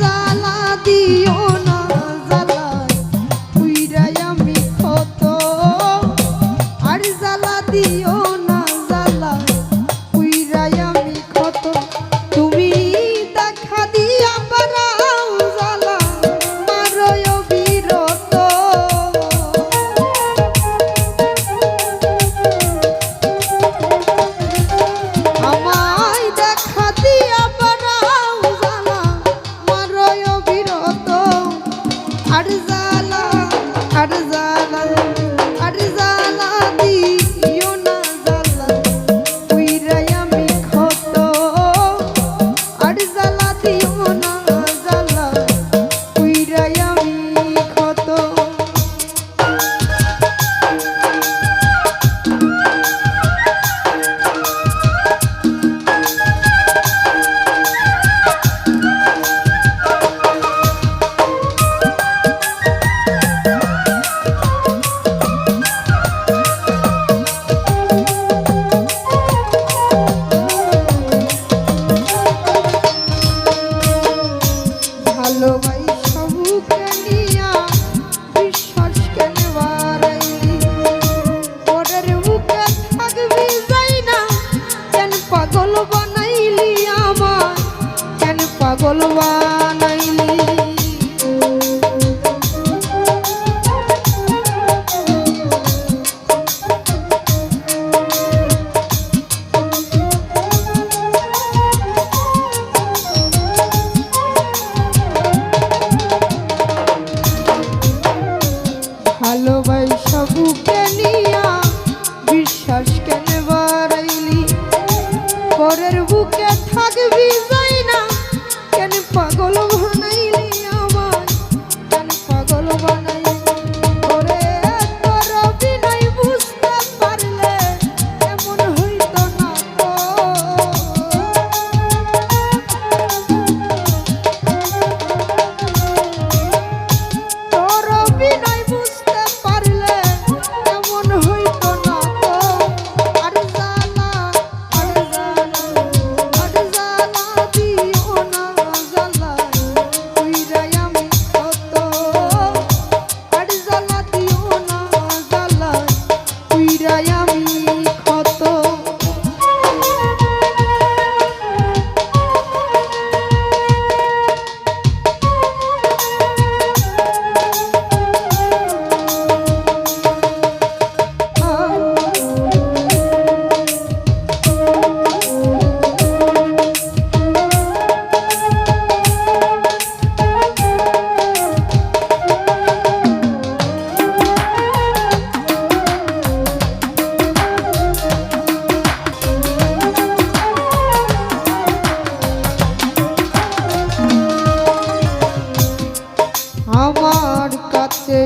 জ্বালা দিও Aloba.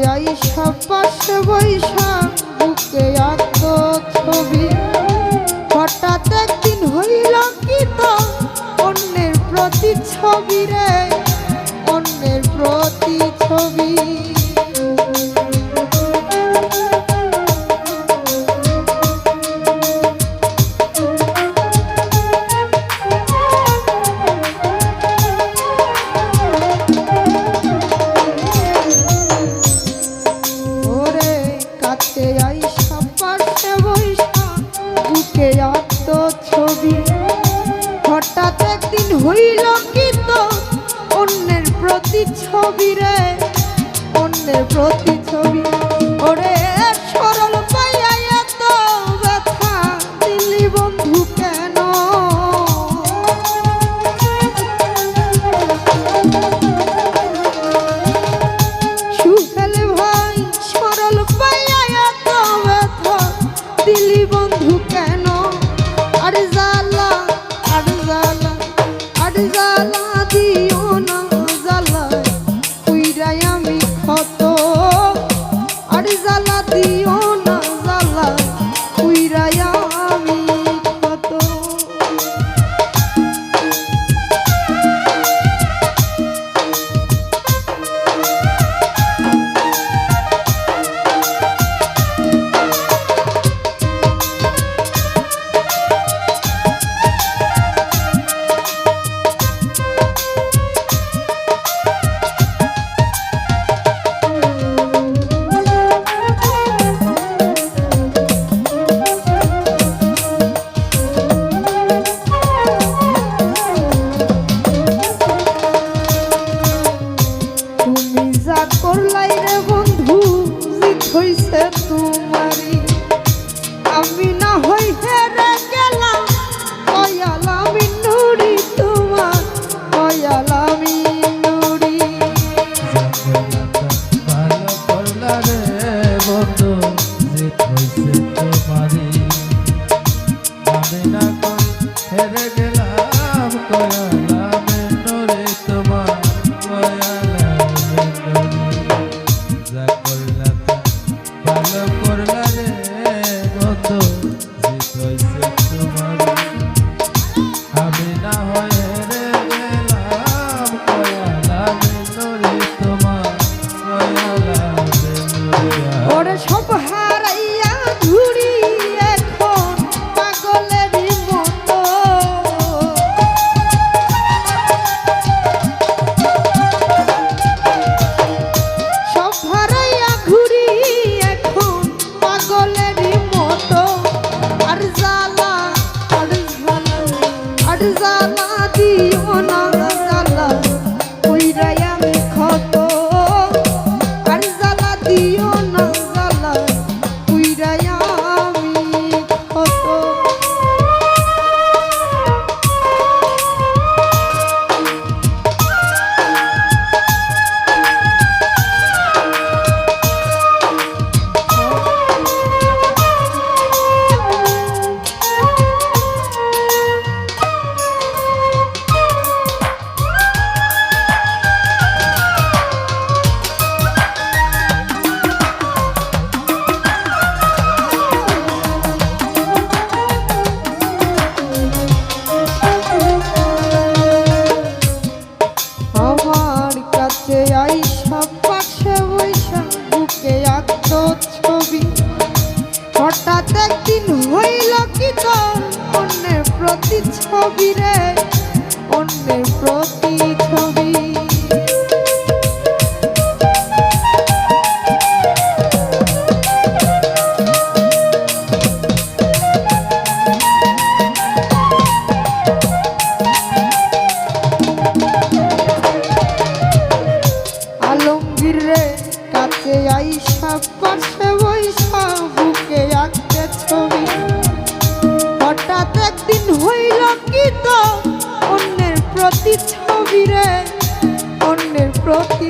যাই সব পাশে বৈশাখ বুকে আত্ম ছবি। ছবি। হঠাৎ একদিন হইল কিন্ত অন্যের প্রতি ছবি রে অন্যের প্রতি ছবি। ছবি রে প্রতি ছবি রে অন্যের প্রতি